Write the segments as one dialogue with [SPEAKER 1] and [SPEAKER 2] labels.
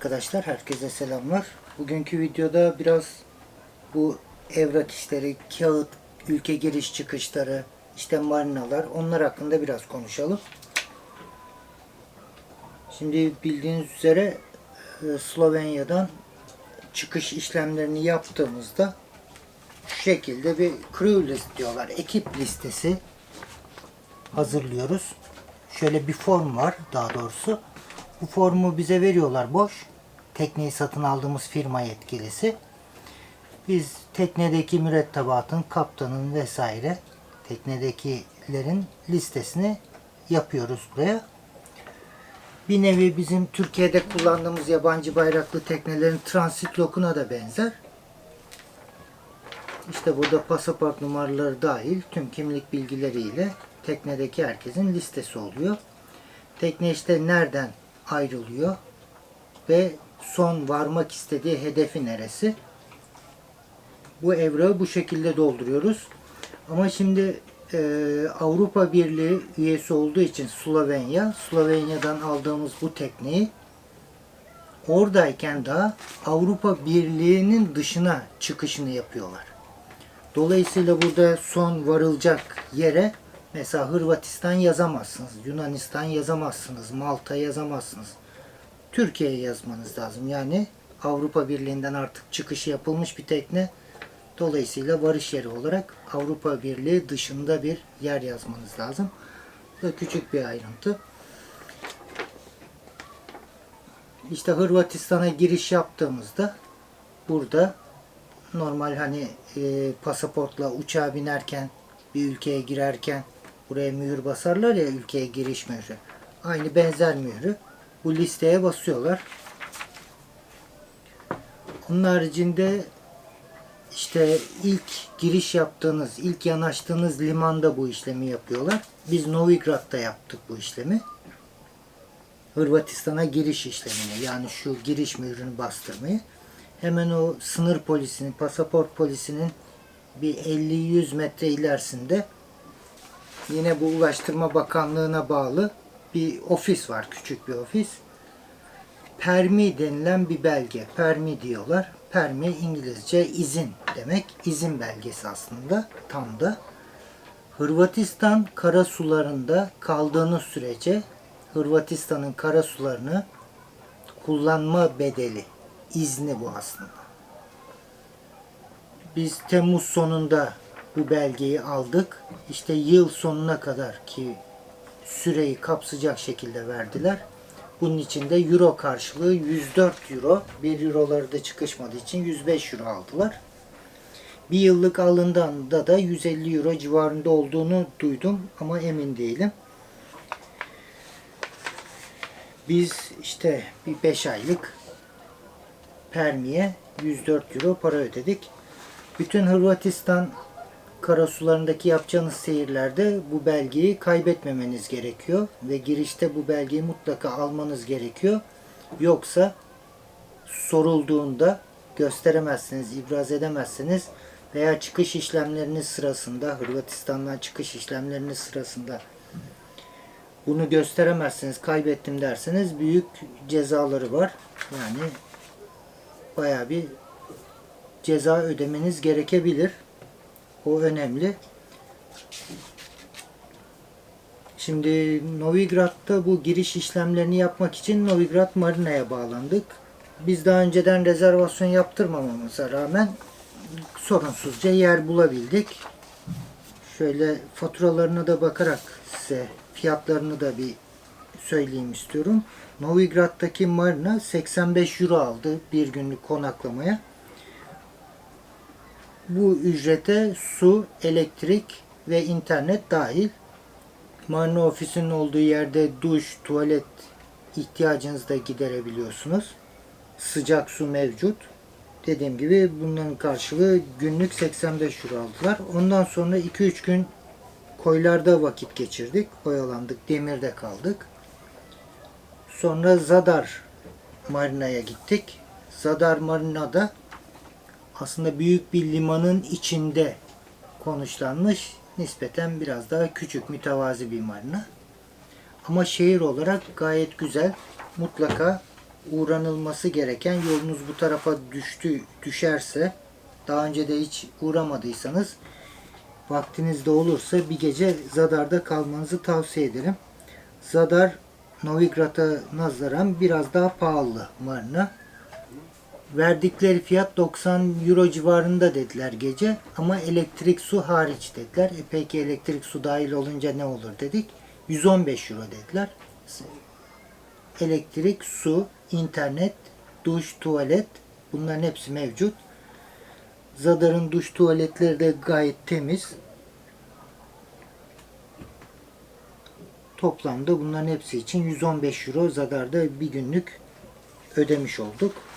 [SPEAKER 1] Arkadaşlar, herkese selamlar. Bugünkü videoda biraz bu evrak işleri, kağıt, ülke giriş çıkışları, işte marinalar, onlar hakkında biraz konuşalım. Şimdi bildiğiniz üzere e, Slovenya'dan çıkış işlemlerini yaptığımızda şu şekilde bir crew list diyorlar, ekip listesi hazırlıyoruz. Şöyle bir form var daha doğrusu. Bu formu bize veriyorlar boş. Tekneyi satın aldığımız firma yetkilisi. Biz teknedeki mürettebatın, kaptanın vesaire teknedekilerin listesini yapıyoruz buraya. Bir nevi bizim Türkiye'de kullandığımız yabancı bayraklı teknelerin transit lokuna da benzer. İşte burada pasaport numaraları dahil tüm kimlik bilgileriyle teknedeki herkesin listesi oluyor. Tekne işte nereden ayrılıyor ve son varmak istediği hedefi neresi? Bu evrağı bu şekilde dolduruyoruz. Ama şimdi e, Avrupa Birliği üyesi olduğu için Slovenya, Slovenya'dan aldığımız bu tekneyi oradayken daha Avrupa Birliği'nin dışına çıkışını yapıyorlar. Dolayısıyla burada son varılacak yere mesela Hırvatistan yazamazsınız, Yunanistan yazamazsınız, Malta yazamazsınız. Türkiye yazmanız lazım. Yani Avrupa Birliği'nden artık çıkışı yapılmış bir tekne. Dolayısıyla varış yeri olarak Avrupa Birliği dışında bir yer yazmanız lazım. Bu da küçük bir ayrıntı. İşte Hırvatistan'a giriş yaptığımızda burada normal hani e, pasaportla uçağa binerken bir ülkeye girerken buraya mühür basarlar ya ülkeye giriş mührü. Aynı benzer mührü bu listeye basıyorlar. Onun haricinde işte ilk giriş yaptığınız, ilk yanaştığınız limanda bu işlemi yapıyorlar. Biz Novigrad'da yaptık bu işlemi. Hırvatistan'a giriş işlemini yani şu giriş mührünü bastırmayı. Hemen o sınır polisinin, pasaport polisinin bir 50-100 metre ilerisinde yine bu Ulaştırma Bakanlığı'na bağlı bir ofis var, küçük bir ofis. Permi denilen bir belge. Permi diyorlar. Permi İngilizce izin demek. İzin belgesi aslında tam da. Hırvatistan kara sularında kaldığınız sürece Hırvatistan'ın kara sularını kullanma bedeli, izni bu aslında. Biz Temmuz sonunda bu belgeyi aldık. İşte yıl sonuna kadar ki süreyi kapsayacak şekilde verdiler. Bunun için de euro karşılığı 104 euro. 1 euroları da çıkışmadığı için 105 euro aldılar. Bir yıllık alındığında da 150 euro civarında olduğunu duydum ama emin değilim. Biz işte bir 5 aylık Permi'ye 104 euro para ödedik. Bütün Hırvatistan karasularındaki yapacağınız seyirlerde bu belgeyi kaybetmemeniz gerekiyor ve girişte bu belgeyi mutlaka almanız gerekiyor. Yoksa sorulduğunda gösteremezsiniz, ibraz edemezsiniz veya çıkış işlemleriniz sırasında Hırvatistan'dan çıkış işlemleriniz sırasında bunu gösteremezsiniz, kaybettim derseniz büyük cezaları var. Yani bayağı bir ceza ödemeniz gerekebilir. O önemli. Şimdi Novigrad'da bu giriş işlemlerini yapmak için Novigrad Marina'ya bağlandık. Biz daha önceden rezervasyon yaptırmamamıza rağmen sorunsuzca yer bulabildik. Şöyle faturalarına da bakarak size fiyatlarını da bir söyleyeyim istiyorum. Novigrad'daki marina 85 euro aldı bir günlük konaklamaya. Bu ücrete su, elektrik ve internet dahil. Marina ofisinin olduğu yerde duş, tuvalet ihtiyacınızı da giderebiliyorsunuz. Sıcak su mevcut. Dediğim gibi bunların karşılığı günlük 85 euro aldılar. Ondan sonra 2-3 gün koylarda vakit geçirdik. Oyalandık, demirde kaldık. Sonra Zadar Marina'ya gittik. Zadar Marina'da aslında büyük bir limanın içinde konuşlanmış nispeten biraz daha küçük mütevazi bir marina. Ama şehir olarak gayet güzel. Mutlaka uğranılması gereken yolunuz bu tarafa düştü düşerse daha önce de hiç uğramadıysanız vaktiniz de olursa bir gece Zadar'da kalmanızı tavsiye ederim. Zadar Novigrad'a nazaran biraz daha pahalı marina. Verdikleri fiyat 90 euro civarında dediler gece ama elektrik su hariç dediler. E peki elektrik su dahil olunca ne olur dedik. 115 euro dediler. Elektrik, su, internet, duş, tuvalet bunların hepsi mevcut. Zadar'ın duş tuvaletleri de gayet temiz. Toplamda bunların hepsi için 115 euro Zadar'da bir günlük ödemiş olduk.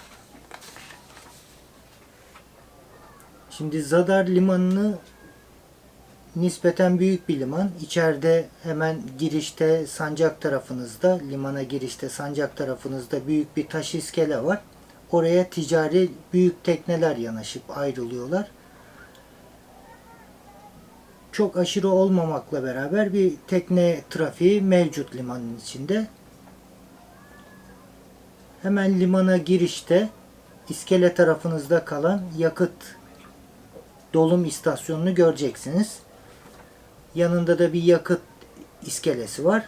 [SPEAKER 1] Şimdi Zadar limanını nispeten büyük bir liman. İçeride hemen girişte sancak tarafınızda, limana girişte sancak tarafınızda büyük bir taş iskele var. Oraya ticari büyük tekneler yanaşıp ayrılıyorlar. Çok aşırı olmamakla beraber bir tekne trafiği mevcut limanın içinde. Hemen limana girişte iskele tarafınızda kalan yakıt dolum istasyonunu göreceksiniz. Yanında da bir yakıt iskelesi var.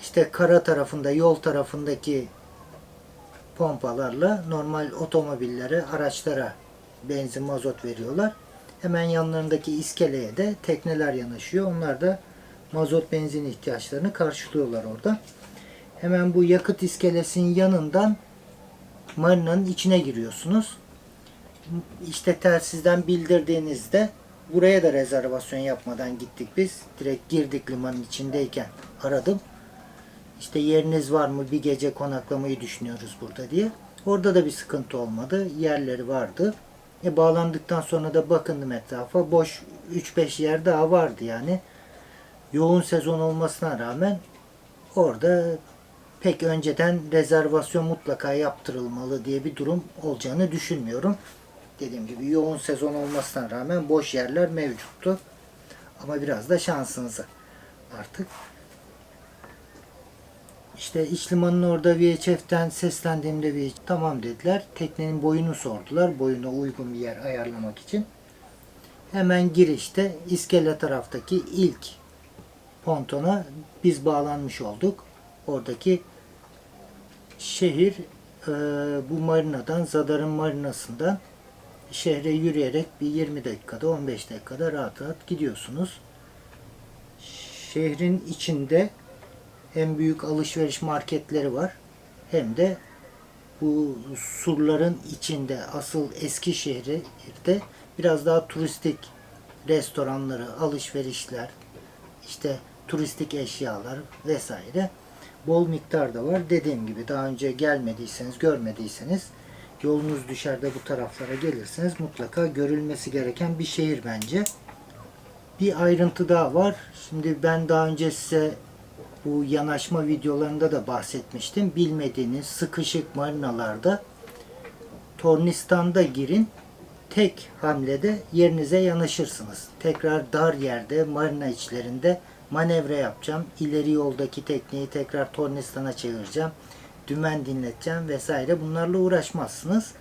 [SPEAKER 1] İşte kara tarafında, yol tarafındaki pompalarla normal otomobillere, araçlara benzin, mazot veriyorlar. Hemen yanlarındaki iskeleye de tekneler yanaşıyor. Onlar da mazot, benzin ihtiyaçlarını karşılıyorlar orada. Hemen bu yakıt iskelesinin yanından marinanın içine giriyorsunuz. İşte telsizden bildirdiğinizde buraya da rezervasyon yapmadan gittik biz. Direkt girdik limanın içindeyken aradım. İşte yeriniz var mı bir gece konaklamayı düşünüyoruz burada diye. Orada da bir sıkıntı olmadı. Yerleri vardı. E bağlandıktan sonra da bakındım etrafa. Boş 3-5 yer daha vardı yani. Yoğun sezon olmasına rağmen orada pek önceden rezervasyon mutlaka yaptırılmalı diye bir durum olacağını düşünmüyorum. Dediğim gibi yoğun sezon olmasına rağmen boş yerler mevcuttu. Ama biraz da şansınıza artık. İşte iç limanın orada VHF'den seslendiğimde bir tamam dediler. Teknenin boyunu sordular. Boyuna uygun bir yer ayarlamak için. Hemen girişte iskele taraftaki ilk pontona biz bağlanmış olduk. Oradaki şehir e, bu marinadan, Zadar'ın marinasından şehre yürüyerek bir 20 dakikada, 15 dakikada rahat rahat gidiyorsunuz. Şehrin içinde hem büyük alışveriş marketleri var hem de bu surların içinde asıl eski şehirde biraz daha turistik restoranları, alışverişler, işte turistik eşyalar vesaire bol miktarda var. Dediğim gibi daha önce gelmediyseniz, görmediyseniz yolunuz düşer de bu taraflara gelirseniz mutlaka görülmesi gereken bir şehir bence. Bir ayrıntı daha var. Şimdi ben daha önce size bu yanaşma videolarında da bahsetmiştim. Bilmediğiniz sıkışık marinalarda tornistanda girin. Tek hamlede yerinize yanaşırsınız. Tekrar dar yerde marina içlerinde manevra yapacağım. İleri yoldaki tekneyi tekrar tornistana çevireceğim. Dümen dinleteceğim vesaire. Bunlarla uğraşmazsınız.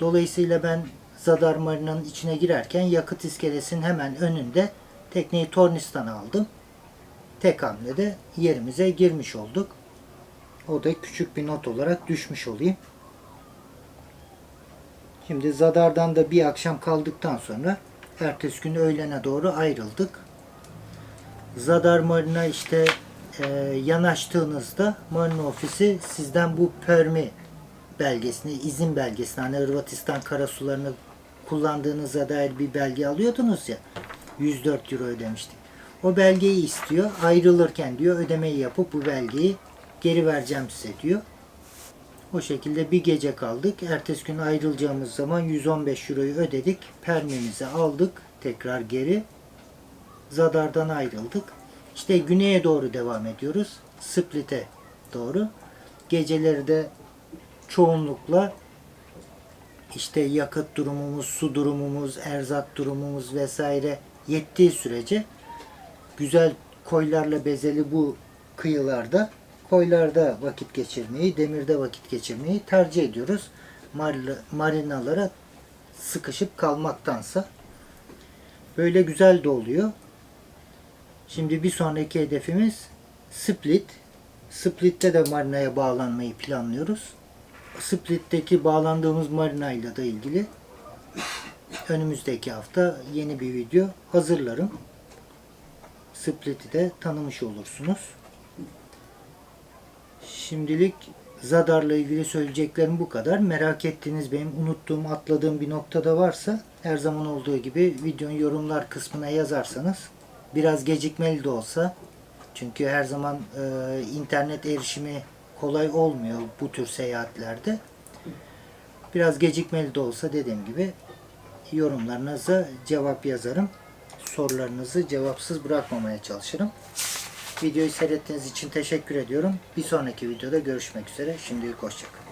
[SPEAKER 1] Dolayısıyla ben Zadar Marina'nın içine girerken yakıt iskelesinin hemen önünde tekneyi tornistana aldım. Tek hamlede yerimize girmiş olduk. O da küçük bir not olarak düşmüş olayım. Şimdi Zadar'dan da bir akşam kaldıktan sonra ertesi gün öğlene doğru ayrıldık. Zadar Marina işte e, yanaştığınızda Marina ofisi sizden bu permi belgesini, izin belgesini hani Hırvatistan karasularını kullandığınıza dair bir belge alıyordunuz ya 104 euro ödemiştik. O belgeyi istiyor. Ayrılırken diyor ödemeyi yapıp bu belgeyi geri vereceğim size diyor. O şekilde bir gece kaldık. Ertesi gün ayrılacağımız zaman 115 euroyu ödedik. Permimizi aldık tekrar geri. Zadar'dan ayrıldık. İşte güneye doğru devam ediyoruz. Split'e doğru. Geceleri de çoğunlukla işte yakıt durumumuz, su durumumuz, erzak durumumuz vesaire yettiği sürece güzel koylarla bezeli bu kıyılarda koylarda vakit geçirmeyi, demirde vakit geçirmeyi tercih ediyoruz. Mar- marinalara sıkışıp kalmaktansa. Böyle güzel de oluyor. Şimdi bir sonraki hedefimiz Split. Split'te de marinaya bağlanmayı planlıyoruz. Split'teki bağlandığımız marinayla da ilgili önümüzdeki hafta yeni bir video hazırlarım. Split'i de tanımış olursunuz. Şimdilik Zadar'la ilgili söyleyeceklerim bu kadar. Merak ettiğiniz benim unuttuğum, atladığım bir noktada varsa her zaman olduğu gibi videonun yorumlar kısmına yazarsanız biraz gecikmeli de olsa çünkü her zaman e, internet erişimi kolay olmuyor bu tür seyahatlerde. Biraz gecikmeli de olsa dediğim gibi yorumlarınıza cevap yazarım. Sorularınızı cevapsız bırakmamaya çalışırım. Videoyu seyrettiğiniz için teşekkür ediyorum. Bir sonraki videoda görüşmek üzere. Şimdilik hoşçakalın.